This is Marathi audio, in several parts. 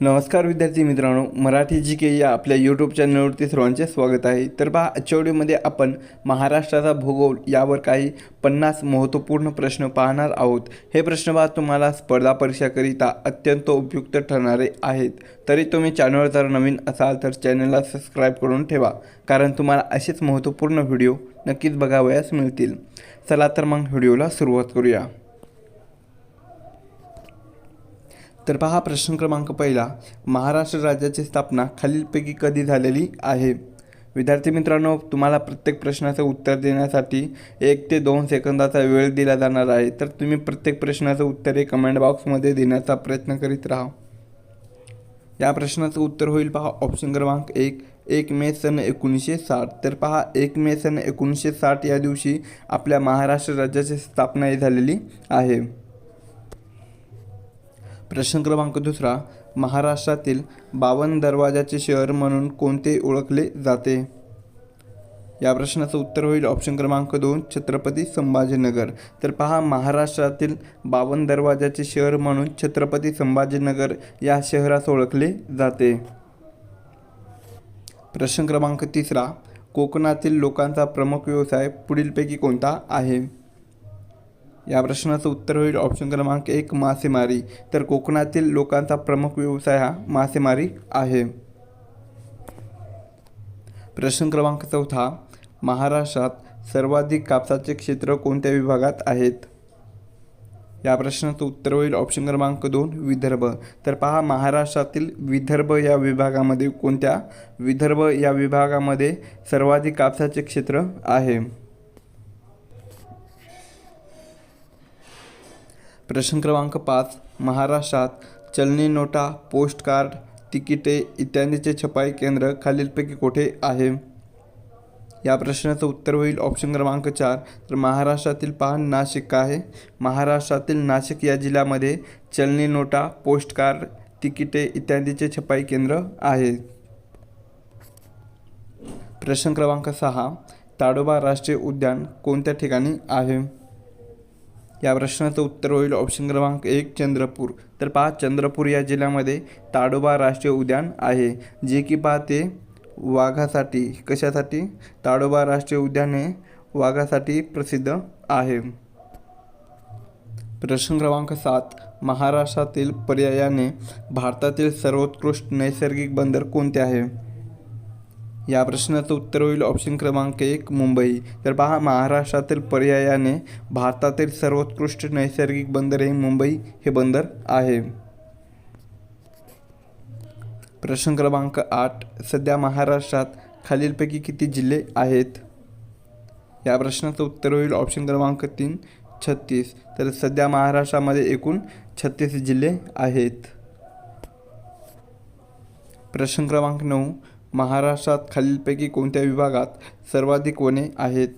नमस्कार विद्यार्थी मित्रांनो मराठी जी के या आपल्या यूट्यूब चॅनलवरती सर्वांचे स्वागत आहे. तर पहा आजच्या व्हिडिओमध्ये आपण महाराष्ट्राचा भूगोल यावर काही पन्नास महत्त्वपूर्ण प्रश्न पाहणार आहोत. हे प्रश्न पहा तुम्हाला स्पर्धा परीक्षाकरिता अत्यंत उपयुक्त ठरणारे आहेत. तरी तुम्ही चॅनलवर जर नवीन असाल तर चॅनलला सबस्क्राईब करून ठेवा कारण तुम्हाला असेच महत्त्वपूर्ण व्हिडिओ नक्कीच बघावयास मिळतील. चला तर मग व्हिडिओला सुरुवात करूया. तर पहा प्रश्न क्रमांक पहिला. महाराष्ट्र राज्याची स्थापना खालीलपैकी कधी झालेली आहे? विद्यार्थी मित्रांनो तुम्हाला प्रत्येक प्रश्नाचं उत्तर देण्यासाठी एक ते दोन सेकंदाचा वेळ दिला जाणार आहे. तर तुम्ही प्रत्येक प्रश्नाचं उत्तर हे कमेंट बॉक्समध्ये देण्याचा प्रयत्न करीत राहा. या प्रश्नाचं उत्तर होईल पहा ऑप्शन क्रमांक एक. एक मे सन एकोणीसशे साठ. तर पहा एक मे सन एकोणीसशे साठ या दिवशी आपल्या महाराष्ट्र राज्याची स्थापना झालेली आहे. प्रश्न क्रमांक दुसरा महाराष्ट्रातील बावन दरवाजाचे शहर म्हणून कोणते ओळखले जाते? या प्रश्नाचं उत्तर होईल ऑप्शन क्रमांक दोन छत्रपती संभाजीनगर. तर पहा महाराष्ट्रातील बावन दरवाजाचे शहर म्हणून छत्रपती संभाजीनगर या शहरास ओळखले जाते. प्रश्न क्रमांक तिसरा कोकणातील लोकांचा प्रमुख व्यवसाय पुढीलपैकी कोणता आहे? या प्रश्नाचं उत्तर होईल. ऑप्शन क्रमांक एक मासेमारी. तर कोकणातील लोकांचा प्रमुख व्यवसाय हा मासेमारी आहे. प्रश्न क्रमांक चौथा महाराष्ट्रात सर्वाधिक कापसाचे क्षेत्र कोणत्या विभागात आहेत? या प्रश्नाचं उत्तर होईल. ऑप्शन क्रमांक दोन विदर्भ. तर पहा महाराष्ट्रातील विदर्भ या विभागामध्ये कोणत्या? विदर्भ या विभागामध्ये सर्वाधिक कापसाचे क्षेत्र आहे. प्रश्न क्रमांक पाच महाराष्ट्रात चलनी नोटा पोस्ट कार्ड तिकिटे इत्यादीचे छपाई केंद्र खालीलपैकी कोठे आहे? या प्रश्नाचं उत्तर होईल ऑप्शन क्रमांक चार. तर महाराष्ट्रातील पहा नाशिक आहे. महाराष्ट्रातील नाशिक या जिल्ह्यामध्ये चलनी नोटा पोस्ट कार्ड तिकिटे इत्यादीचे छपाई केंद्र आहे. प्रश्न क्रमांक सहा. ताडोबा राष्ट्रीय उद्यान कोणत्या ठिकाणी आहे? या प्रश्नाचं उत्तर होईल ऑप्शन क्रमांक एक चंद्रपूर. तर पहा चंद्रपूर या जिल्ह्यामध्ये ताडोबा राष्ट्रीय उद्यान आहे. जे की पाहते वाघासाठी कशासाठी? ताडोबा राष्ट्रीय उद्यान हे वाघासाठी प्रसिद्ध आहे. प्रश्न क्रमांक सात महाराष्ट्रातील पर्यायाने भारतातील सर्वोत्कृष्ट नैसर्गिक बंदर कोणते आहे? या प्रश्नाचं उत्तर होईल ऑप्शन क्रमांक एक मुंबई. तर पहा महाराष्ट्रातील पर्यायाने भारतातील सर्वोत्कृष्ट नैसर्गिक बंदर हे मुंबई हे बंदर आहे. प्रश्न क्रमांक आठ सध्या महाराष्ट्रात खालीलपैकी किती जिल्हे आहेत? या प्रश्नाचं उत्तर होईल ऑप्शन क्रमांक तीन छत्तीस. तर सध्या महाराष्ट्रामध्ये एकूण छत्तीस जिल्हे आहेत. प्रश्न क्रमांक नऊ महाराष्ट्रात खालीलपैकी कोणत्या विभागात सर्वाधिक वने आहेत?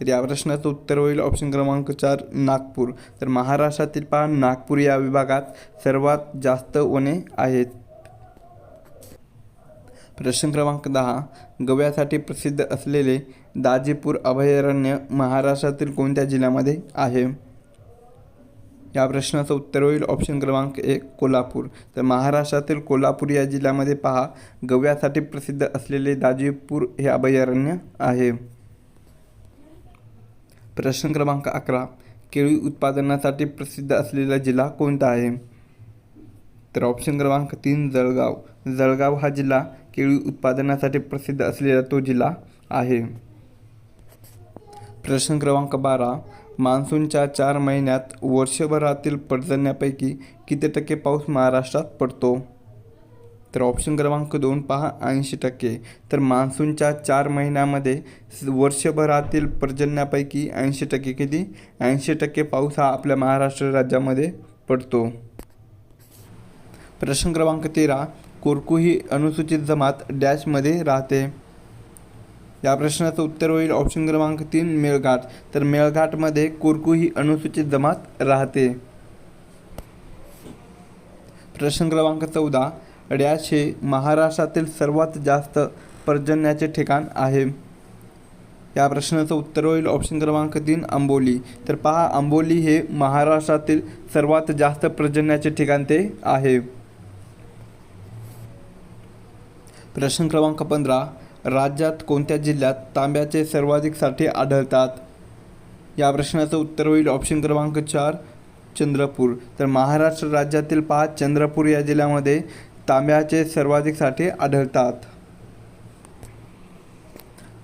तर या प्रश्नाचं उत्तर होईल ऑप्शन क्रमांक चार नागपूर. तर महाराष्ट्रातील पहा नागपूर या विभागात सर्वात जास्त वने आहेत. प्रश्न क्रमांक दहा गव्यासाठी प्रसिद्ध असलेले दाजीपूर अभयारण्य महाराष्ट्रातील कोणत्या जिल्ह्यामध्ये आहे? या प्रश्नाचं उत्तर होईल. ऑप्शन क्रमांक एक कोल्हापूर. तर महाराष्ट्रातील कोल्हापूर या जिल्ह्यामध्ये पहा गव्यासाठी प्रसिद्ध असलेले दाजीपूर हे अभयारण्य आहे. प्रश्न क्रमांक अकरा केळी उत्पादनासाठी प्रसिद्ध असलेला जिल्हा कोणता आहे? तर ऑप्शन क्रमांक तीन जळगाव. जळगाव हा जिल्हा केळी उत्पादनासाठी प्रसिद्ध असलेला तो जिल्हा आहे. प्रश्न क्रमांक बारा मान्सूनच्या चार महिन्यात वर्षभरातील पर्जन्यापैकी किती टक्के पाऊस महाराष्ट्रात पडतो? तर ऑप्शन क्रमांक दोन पहा ऐंशी टक्के. तर मान्सूनच्या चार महिन्यामध्ये वर्षभरातील पर्जन्यापैकी ऐंशी टक्के किती? ऐंशी टक्के पाऊस हा आपल्या महाराष्ट्र राज्यामध्ये पडतो. प्रश्न क्रमांक तेरा कोरकू ही अनुसूचित जमात डॅशमध्ये राहते. या प्रश्नाचं उत्तर होईल ऑप्शन क्रमांक तीन मेळघाट. तर मेळघाटमध्ये कोरकू ही अनुसूचित जमात राहते. प्रश्न क्रमांक चौदा डॅश हे महाराष्ट्रातील सर्वात जास्त पर्जन्याचे ठिकाण आहे. या प्रश्नाचं उत्तर होईल ऑप्शन क्रमांक तीन आंबोली. तर पहा आंबोली हे महाराष्ट्रातील सर्वात जास्त पर्जन्याचे ठिकाण ते आहे. प्रश्न क्रमांक पंधरा राज्यात कोणत्या जिल्ह्यात तांब्याचे सर्वाधिक साठे आढळतात? या प्रश्नाचं उत्तर होईल ऑप्शन क्रमांक चार चंद्रपूर. तर महाराष्ट्र राज्यातील पाच चंद्रपूर या जिल्ह्यामध्ये तांब्याचे सर्वाधिक साठे आढळतात.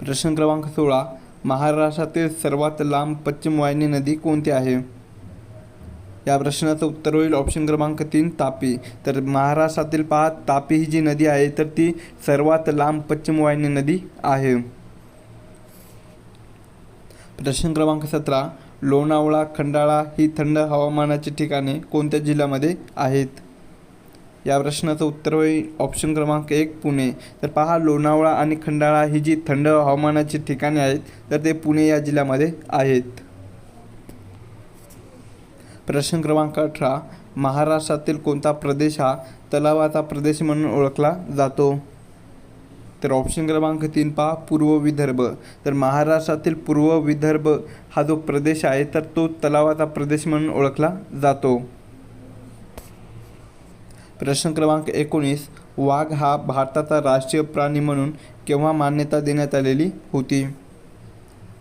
प्रश्न क्रमांक सोळा महाराष्ट्रातील सर्वात लांब पश्चिम वाहिनी नदी कोणती आहे? या प्रश्नाचं उत्तर होईल. ऑप्शन क्रमांक तीन तापी. तर महाराष्ट्रातील पहा तापी ही जी नदी आहे तर ती सर्वात लांब पश्चिम वाहिनी नदी आहे. प्रश्न क्रमांक सतरा लोणावळा खंडाळा ही थंड हवामानाची ठिकाणे कोणत्या जिल्ह्यामध्ये आहेत? या प्रश्नाचं उत्तर होईल. ऑप्शन क्रमांक एक पुणे. तर पहा लोणावळा आणि खंडाळा ही जी थंड हवामानाची ठिकाणे आहेत तर ते पुणे या जिल्ह्यामध्ये आहेत. प्रश्न क्रमांक अठरा. महाराष्ट्रातील कोणता प्रदेश हा तलावाचा प्रदेश म्हणून ओळखला जातो? तर ऑप्शन क्रमांक तीन पहा पूर्व विदर्भ. तर महाराष्ट्रातील पूर्व विदर्भ हा जो प्रदेश आहे तर तो तलावाचा प्रदेश म्हणून ओळखला जातो. प्रश्न क्रमांक एकोणीस. वाघ हा भारताचा राष्ट्रीय प्राणी म्हणून केव्हा मान्यता देण्यात आलेली होती?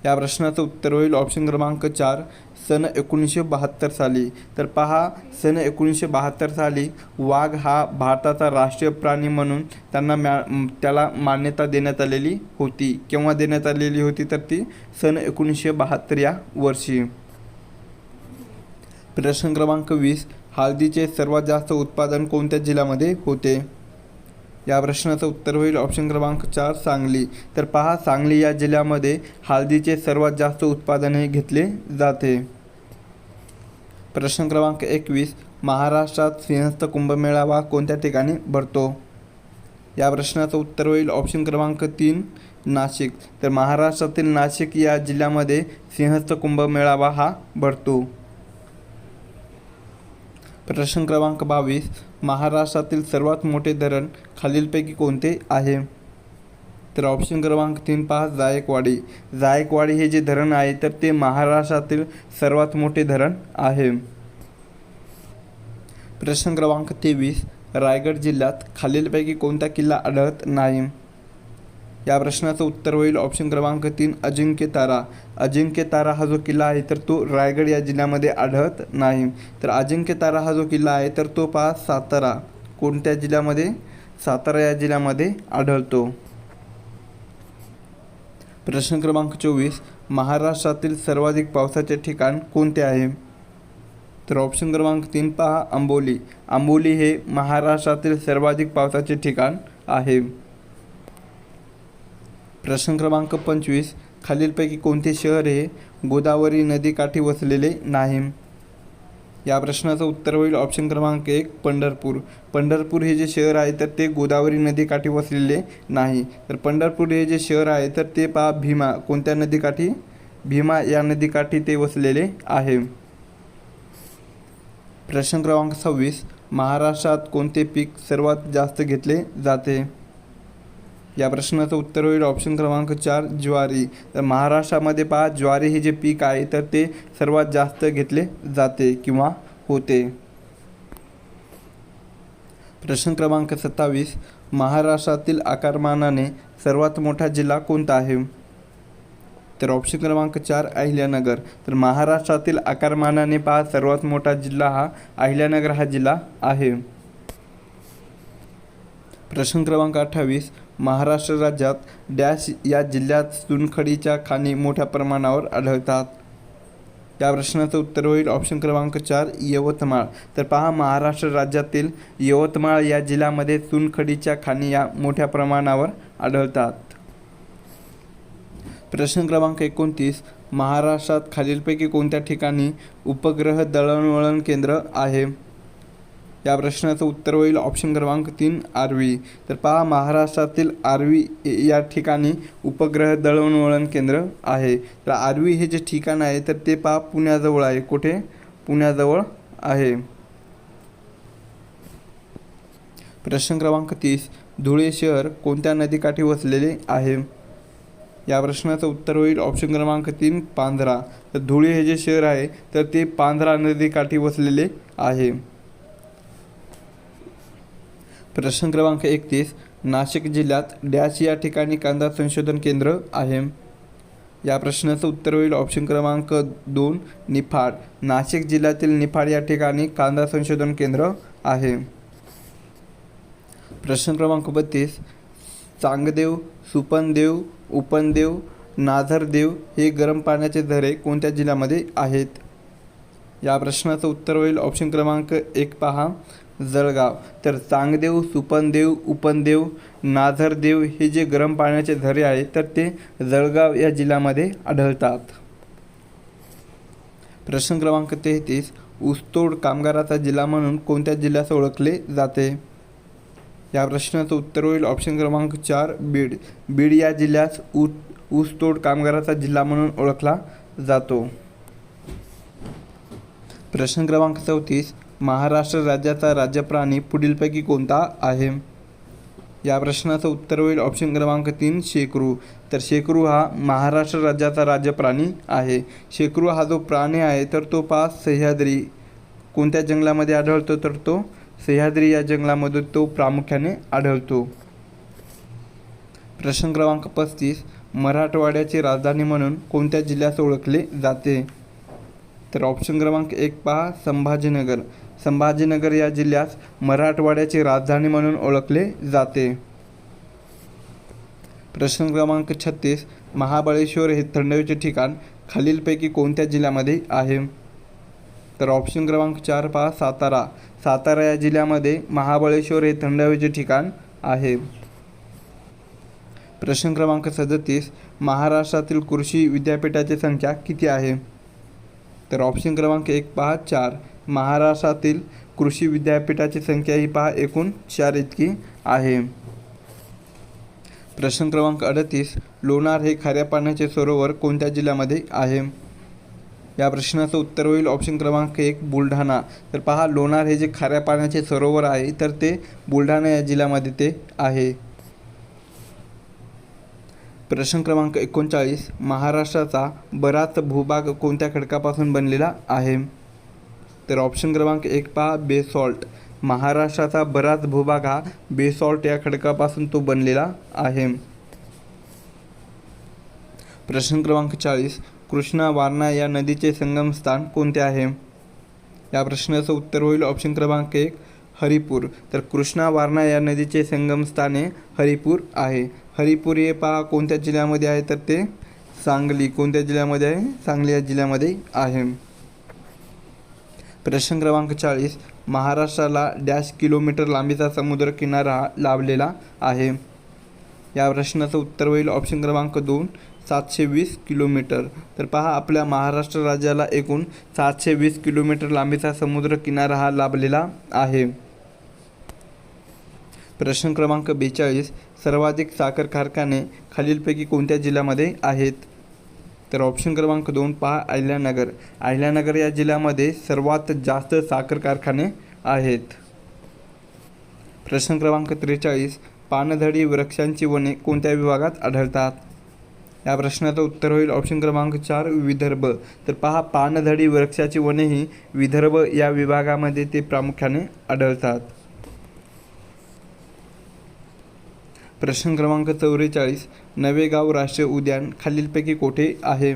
या प्रश्नाचं उत्तर होईल ऑप्शन क्रमांक चार सन एकोणीसशे बहात्तर साली. तर पहा सन एकोणीसशे बहात्तर साली वाघ हा भारताचा राष्ट्रीय प्राणी म्हणून त्यांना म्या त्याला मान्यता देण्यात आलेली होती. केव्हा देण्यात आलेली होती तर ती सन एकोणीसशे बहात्तर या वर्षी. प्रश्न क्रमांक वीस हळदीचे सर्वात जास्त उत्पादन कोणत्या जिल्ह्यामध्ये होते? या प्रश्नाचं उत्तर होईल. ऑप्शन क्रमांक चार सांगली. तर पहा सांगली या जिल्ह्यामध्ये हळदीचे सर्वात जास्त उत्पादन हे घेतले जाते. प्रश्न क्रमांक एकवीस महाराष्ट्रात सिंहस्थ कुंभमेळावा कोणत्या ठिकाणी भरतो? या प्रश्नाचं उत्तर होईल. ऑप्शन क्रमांक तीन नाशिक. तर महाराष्ट्रातील नाशिक या जिल्ह्यामध्ये सिंहस्थ कुंभमेळावा हा भरतो. प्रश्न क्रमांक बावीस महाराष्ट्रातील सर्वात मोठे धरण खालीलपैकी कोणते आहे? तर ऑप्शन क्रमांक तीन पहा जायकवाडी. जायकवाडी हे जे धरण आहे तर ते महाराष्ट्रातील सर्वात मोठे धरण आहे. प्रश्न क्रमांक तेवीस. रायगड जिल्ह्यात खालीलपैकी कोणता किल्ला आढळत नाही? या प्रश्नाचं उत्तर होईल ऑप्शन क्रमांक तीन अजिंक्य तारा. अजिंक्य तारा हा जो किल्ला आहे तर तो रायगड या जिल्ह्यामध्ये आढळत नाही. तर अजिंक्य तारा हा जो किल्ला आहे तर तो पहा सातारा. कोणत्या जिल्ह्यामध्ये? सातारा या जिल्ह्यामध्ये आढळतो. प्रश्न क्रमांक चोवीस महाराष्ट्रातील सर्वाधिक पावसाचे ठिकाण कोणते आहे? तर ऑप्शन क्रमांक तीन पहा आंबोली. आंबोली हे महाराष्ट्रातील सर्वाधिक पावसाचे ठिकाण आहे. प्रश्न क्रमांक पंचवीस. खालीलपैकी कोणते शहर हे गोदावरी नदीकाठी वसलेले नाही या प्रश्नाचं उत्तर होईल ऑप्शन क्रमांक एक पंढरपूर. पंढरपूर हे जे शहर आहे तर ते गोदावरी नदीकाठी वसलेले नाही. तर पंढरपूर हे जे शहर आहे तर ते पहा भीमा. कोणत्या नदीकाठी? भीमा या नदीकाठी ते वसलेले आहे. प्रश्न क्रमांक सव्वीस. महाराष्ट्रात कोणते पीक सर्वात जास्त घेतले जाते? या प्रश्नाचं उत्तर होईल ऑप्शन क्रमांक चार ज्वारी. तर महाराष्ट्रामध्ये पहा ज्वारी हे जे पीक आहे तर ते सर्वात जास्त घेतले जाते किंवा होते. प्रश्न क्रमांक सत्तावीस महाराष्ट्रातील आकारमानाने सर्वात मोठा जिल्हा कोणता आहे? तर ऑप्शन क्रमांक चार अहिल्यानगर. तर महाराष्ट्रातील आकारमानाने पहा सर्वात मोठा जिल्हा हा अहिल्यानगर हा जिल्हा आहे. प्रश्न क्रमांक अठ्ठावीस महाराष्ट्र राज्यात डॅश या जिल्ह्यात चुनखडीच्या खाणी मोठ्या प्रमाणावर आढळतात. या प्रश्नाचं उत्तर होईल ऑप्शन क्रमांक चार यवतमाळ. तर पहा महाराष्ट्र राज्यातील यवतमाळ या जिल्ह्यामध्ये चुनखडीच्या खाणी या मोठ्या प्रमाणावर आढळतात. प्रश्न क्रमांक एकोणतीस महाराष्ट्रात खालीलपैकी कोणत्या ठिकाणी उपग्रह दळणवळण केंद्र आहे? या प्रश्नाचं उत्तर होईल ऑप्शन क्रमांक तीन आर्वी तर पहा महाराष्ट्रातील आर्वी या ठिकाणी उपग्रह दळणवळण केंद्र आहे. तर आर्वी हे जे ठिकाण आहे तर ते पहा पुण्याजवळ आहे. कुठे? पुण्याजवळ आहे. प्रश्न क्रमांक तीस. धुळे शहर कोणत्या नदीकाठी वसलेले आहे? या प्रश्नाचं उत्तर होईल ऑप्शन क्रमांक तीन पांझरा तर धुळे हे जे शहर आहे तर ते पांझरा नदीकाठी वसलेले आहे. प्रश्न क्रमांक एकतीस नाशिक जिल्ह्यात डॅश या ठिकाणी कांदा संशोधन केंद्र आहे. या प्रश्नाचं उत्तर होईल ऑप्शन क्रमांक दोन निफाड. नाशिक जिल्ह्यातील निफाड या ठिकाणी कांदा संशोधन केंद्र आहे. प्रश्न क्रमांक बत्तीस चांगदेव सुपनदेव उपनदेव नाझरदेव हे गरम पाण्याचे झरे कोणत्या जिल्ह्यामध्ये आहेत? या प्रश्नाचं उत्तर होईल ऑप्शन क्रमांक एक पहा. जळगाव. तर चांगदेव सुपनदेव उपनदेव नाझरदेव हे जे गरम पाण्याचे झरे आहेत तर ते जळगाव या जिल्ह्यामध्ये आढळतात. प्रश्न क्रमांक तेहतीस ऊसतोड कामगाराचा जिल्हा म्हणून कोणत्या जिल्ह्यास ओळखले जाते? या प्रश्नाचं उत्तर होईल ऑप्शन क्रमांक चार बीड. बीड या जिल्ह्यास ऊस ऊसतोड कामगाराचा जिल्हा म्हणून ओळखला जातो. प्रश्न क्रमांक चौतीस महाराष्ट्र राज्याचा राज्यप्राणी पुढीलपैकी कोणता आहे? या प्रश्नाचं उत्तर होईल ऑप्शन क्रमांक तीन शेकरू. तर शेकरू हा महाराष्ट्र राज्याचा राज्यप्राणी आहे. शेकरू हा जो प्राणी आहे तर तो पाच सह्याद्री. कोणत्या जंगलामध्ये आढळतो? तर तो सह्याद्री या जंगलामध्ये तो प्रामुख्याने आढळतो. प्रश्न क्रमांक पस्तीस मराठवाड्याची राजधानी म्हणून कोणत्या जिल्ह्यास ओळखले जाते? तर ऑप्शन क्रमांक एक पहा संभाजीनगर. संभाजीनगर या जिल्ह्यास मराठवाड्याची राजधानी म्हणून ओळखले जाते. प्रश्न क्रमांक छत्तीस महाबळेश्वर हे थंड हवेचे ठिकाण खालीलपैकी कोणत्या जिल्ह्यामध्ये आहे? तर ऑप्शन क्रमांक चार पहा सातारा. सातारा या जिल्ह्यामध्ये महाबळेश्वर हे थंड हवेचे ठिकाण आहे. प्रश्न क्रमांक सदतीस महाराष्ट्रातील कृषी विद्यापीठाची संख्या किती आहे? तर ऑप्शन क्रमांक एक पहा चार. महाराष्ट्रातील कृषी विद्यापीठाची संख्या ही पहा एकूण चार इतकी आहे. प्रश्न क्रमांक अडतीस लोणार हे खाऱ्या पाण्याचे सरोवर कोणत्या जिल्ह्यामध्ये आहे? या प्रश्नाचं उत्तर होईल ऑप्शन क्रमांक एक बुलढाणा. तर पहा लोणार हे जे खाऱ्या पाण्याचे सरोवर आहे तर ते बुलढाणा या जिल्ह्यामध्ये ते आहे. प्रश्न क्रमांक एकोणचाळीस महाराष्ट्राचा बराच भूभाग कोणत्या खडकापासून बनलेला आहे? तर ऑप्शन क्रमांक एक पहा बेसॉल्ट महाराष्ट्राचा बराच भूभाग हा बेसॉल्ट या खडकापासून तो बनलेला आहे. प्रश्न क्रमांक चाळीस कृष्णा वारणा या नदीचे संगमस्थान कोणते आहे? या प्रश्नाचं उत्तर होईल ऑप्शन क्रमांक एक हरिपूर. तर कृष्णा वारणा या नदीचे संगमस्थाने हरिपूर आहे. हरिपूर हे पहा कोणत्या जिल्ह्यामध्ये आहे? तर ते सांगली. कोणत्या जिल्ह्यामध्ये आहे? सांगली या जिल्ह्यामध्ये आहे. प्रश्न क्रमांक चाळीस महाराष्ट्राला डॅश किलोमीटर लांबीचा समुद्र किनारा लाभलेला आहे. या प्रश्नाचं उत्तर होईल ऑप्शन क्रमांक दोन सातशे वीस किलोमीटर. तर पहा आपल्या महाराष्ट्र राज्याला एकूण सातशे वीस किलोमीटर लांबीचा समुद्र किनारा हा लाभलेला आहे. प्रश्न क्रमांक बेचाळीस सर्वाधिक साखर कारखाने खालीलपैकी कोणत्या जिल्ह्यामध्ये आहेत? तर ऑप्शन क्रमांक दोन पहा अहिल्यानगर. अहिल्यानगर या जिल्ह्यामध्ये सर्वात जास्त साखर कारखाने आहेत. प्रश्न क्रमांक त्रेचाळीस पानझडी वृक्षांची वने कोणत्या विभागात आढळतात? या प्रश्नाचं उत्तर होईल ऑप्शन क्रमांक चार विदर्भ. तर पहा पानझडी वृक्षाची वने ही विदर्भ या विभागामध्ये ते प्रामुख्याने आढळतात. प्रश्न क्रमांक चौवेचाळीस नवेगाव राष्ट्रीय उद्यान खालीलपैकी कोठे आहे?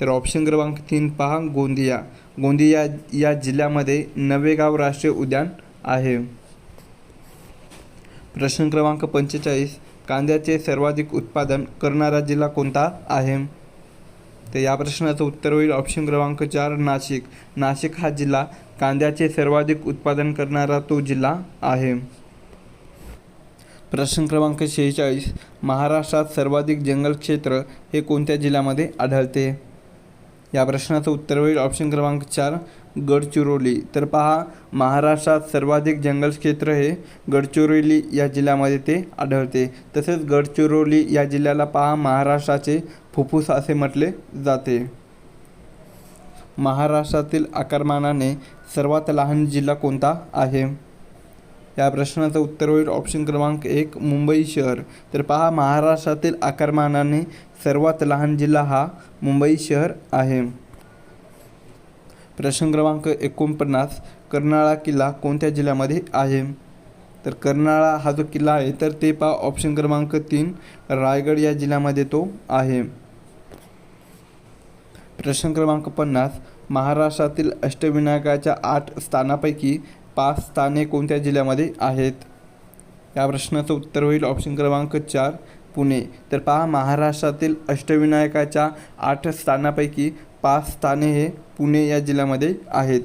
तर ऑप्शन क्रमांक तीन पहा गोंदिया. गोंदिया या जिल्ह्यामध्ये नवेगाव राष्ट्रीय उद्यान आहे. प्रश्न क्रमांक पंचेचाळीस कांद्याचे सर्वाधिक उत्पादन करणारा जिल्हा कोणता आहे? तर या प्रश्नाचं उत्तर होईल ऑप्शन क्रमांक चार नाशिक. नाशिक हा जिल्हा कांद्याचे सर्वाधिक उत्पादन करणारा तो जिल्हा आहे. प्रश्न क्रमांक शेहेचाळीस. महाराष्ट्रात सर्वाधिक जंगल क्षेत्र हे कोणत्या जिल्ह्यामध्ये आढळते? या प्रश्नाचं उत्तर होईल ऑप्शन क्रमांक चार गडचिरोली. तर पहा महाराष्ट्रात सर्वाधिक जंगल क्षेत्र हे गडचिरोली या जिल्ह्यामध्ये ते आढळते. तसेच गडचिरोली या जिल्ह्याला पहा महाराष्ट्राचे फुफ्फुस असे म्हटले जाते. महाराष्ट्रातील आकारमानाने सर्वात लहान जिल्हा कोणता आहे? या प्रश्नाचं उत्तर होईल. ऑप्शन क्रमांक एक मुंबई शहर. तर पहा महाराष्ट्रातील आकारमानाने सर्वात लहान जिल्हा हा मुंबई शहर आहे. प्रश्न क्रमांक एकोणपन्नास कर्नाळा किल्ला कोणत्या जिल्ह्यामध्ये आहे? तर कर्नाळा हा जो किल्ला आहे तर ते पहा ऑप्शन क्रमांक तीन रायगड या जिल्ह्यामध्ये तो आहे. प्रश्न क्रमांक पन्नास महाराष्ट्रातील अष्टविनायकाच्या आठ स्थानापैकी पाच स्थाने कोणत्या जिल्ह्यामध्ये आहेत? या प्रश्नाचं उत्तर होईल ऑप्शन क्रमांक चार पुणे. तर पहा महाराष्ट्रातील अष्टविनायकाच्या आठ स्थानापैकी पाच स्थाने हे पुणे या जिल्ह्यामध्ये आहेत.